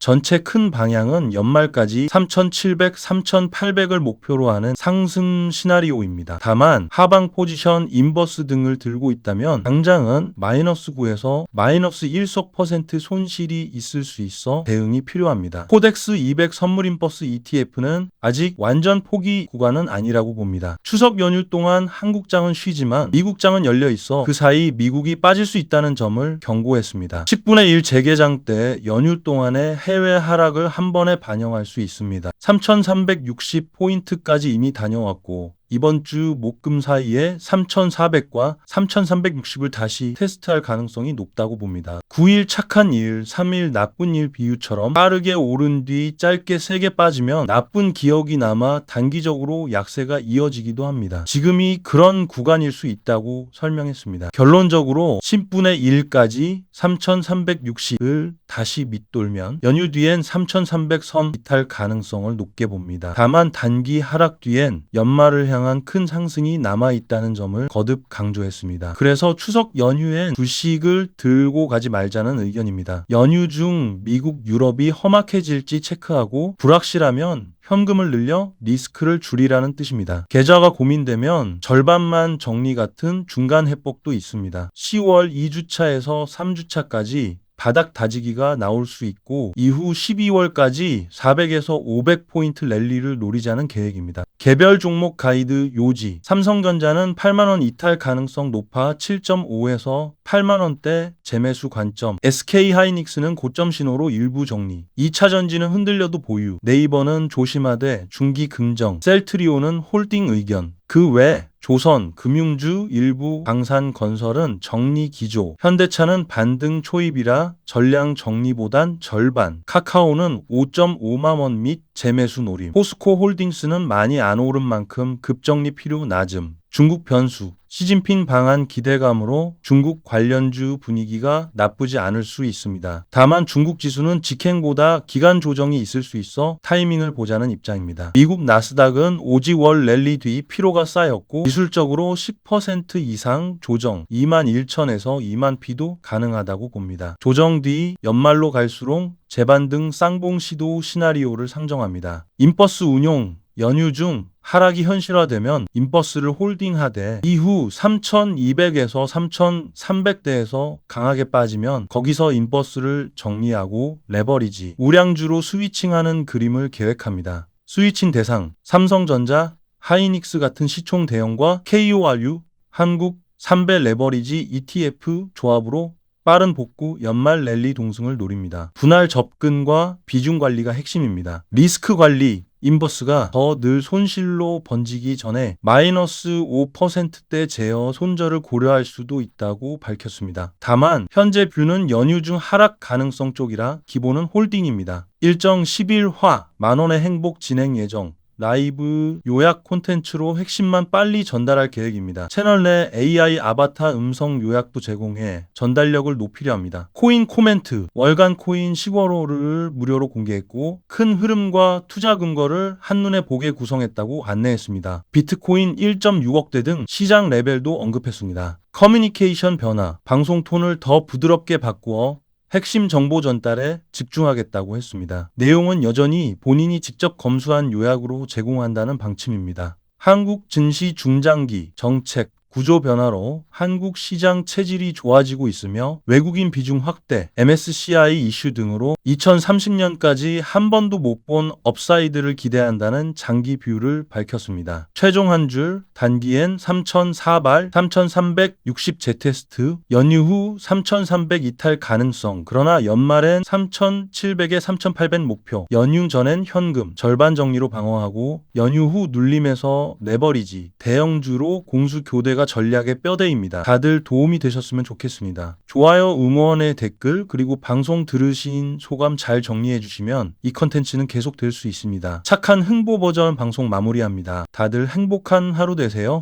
전체 큰 방향은 연말까지 3,700, 3,800을 목표로 하는 상승 시나리오입니다. 다만 하방 포지션, 인버스 등을 들고 있다면 당장은 마이너스 9에서 마이너스 1석 퍼센트 손실이 있을 수 있어 대응이 필요합니다. 코덱스 200 선물 인버스 ETF는 아직 완전 포기 구간은 아니라고 봅니다. 추석 연휴 동안 한국장은 쉬지만 미국장은 열려 있어 그 사이 미국이 빠질 수 있다는 점을 경고했습니다. 10분의 1 재개장 때 연휴 동안의 해외 하락을 한 번에 반영할 수 있습니다. 3,360포인트까지 이미 다녀왔고 이번 주 목금 사이에 3,400과 3,360을 다시 테스트할 가능성이 높다고 봅니다. 9일 착한 일, 3일 나쁜 일 비유처럼 빠르게 오른 뒤 짧게 세게 빠지면 나쁜 기억이 남아 단기적으로 약세가 이어지기도 합니다. 지금이 그런 구간일 수 있다고 설명했습니다. 결론적으로 10분의 1까지 3,360을 다시 밑돌면 연휴 뒤엔 3,300선 이탈 가능성을 높게 봅니다. 다만 단기 하락 뒤엔 연말을 향한 큰 상승이 남아 있다는 점을 거듭 강조했습니다. 그래서 추석 연휴엔 주식을 들고 가지 말자는 의견입니다. 연휴 중 미국, 유럽이 험악해질지 체크하고 불확실하면 현금을 늘려 리스크를 줄이라는 뜻입니다. 계좌가 고민되면 절반만 정리 같은 중간 회복도 있습니다. 10월 2주차에서 3주차까지 바닥 다지기가 나올 수 있고 이후 12월까지 400에서 500포인트 랠리를 노리자는 계획입니다. 개별 종목 가이드 요지. 삼성전자는 8만원 이탈 가능성 높아 7.5에서 8만원대 재매수 관점. SK 하이닉스는 고점 신호로 일부 정리. 2차 전지는 흔들려도 보유. 네이버는 조심하되 중기 긍정. 셀트리오는 홀딩 의견. 그외 조선, 금융주, 일부 방산건설은 정리 기조, 현대차는 반등 초입이라 전량 정리보단 절반, 카카오는 5.5만 원 및 재매수 노림, 포스코 홀딩스는 많이 안 오른 만큼 급정리 필요 낮음, 중국 변수, 시진핑 방한 기대감으로 중국 관련주 분위기가 나쁘지 않을 수 있습니다. 다만 중국 지수는 직행보다 기간 조정이 있을 수 있어 타이밍을 보자는 입장입니다. 미국 나스닥은 오지월 랠리 뒤 피로가 쌓였고 기술적으로 10% 이상 조정 2만 1천에서 2만 피도 가능하다고 봅니다. 조정 뒤 연말로 갈수록 재반등 쌍봉 시도 시나리오를 상정합니다. 인버스 운용 연휴 중 하락이 현실화되면 인버스를 홀딩하되 이후 3200에서 3300대에서 강하게 빠지면 거기서 인버스를 정리하고 레버리지, 우량주로 스위칭하는 그림을 계획합니다. 스위칭 대상 삼성전자, 하이닉스 같은 시총 대형과 KORU, 한국 3배 레버리지 ETF 조합으로 빠른 복구, 연말 랠리 동승을 노립니다. 분할 접근과 비중 관리가 핵심입니다. 리스크 관리, 인버스가 더 늘 손실로 번지기 전에 마이너스 5%대 제어 손절을 고려할 수도 있다고 밝혔습니다. 다만 현재 뷰는 연휴 중 하락 가능성 쪽이라 기본은 홀딩입니다. 일정 10일화 만원의 행복 진행 예정 라이브 요약 콘텐츠로 핵심만 빨리 전달할 계획입니다. 채널 내 AI 아바타 음성 요약도 제공해 전달력을 높이려 합니다. 코인 코멘트, 월간 코인 10월호를 무료로 공개했고 큰 흐름과 투자 근거를 한눈에 보게 구성했다고 안내했습니다. 비트코인 1.6억대 등 시장 레벨도 언급했습니다. 커뮤니케이션 변화, 방송 톤을 더 부드럽게 바꾸어 핵심 정보 전달에 집중하겠다고 했습니다. 내용은 여전히 본인이 직접 검수한 요약으로 제공한다는 방침입니다. 한국 증시 중장기 정책 구조 변화로 한국 시장 체질이 좋아지고 있으며 외국인 비중 확대, MSCI 이슈 등으로 2030년까지 한 번도 못 본 업사이드를 기대한다는 장기 뷰를 밝혔습니다. 최종 한 줄 단기엔 3,004발, 3,360 재테스트, 연휴 후 3,300 이탈 가능성, 그러나 연말엔 3,700에 3,800 목표, 연휴 전엔 현금, 절반 정리로 방어하고 연휴 후 눌림에서 레버리지, 대형주로 공수 교대 가 전략의 뼈대입니다. 다들 도움이 되셨으면 좋겠습니다. 좋아요, 응원의 댓글, 그리고 방송 들으신 소감 잘 정리해 주시면 이 컨텐츠는 계속 될 수 있습니다. 착한 흥보 버전 방송 마무리합니다. 다들 행복한 하루 되세요.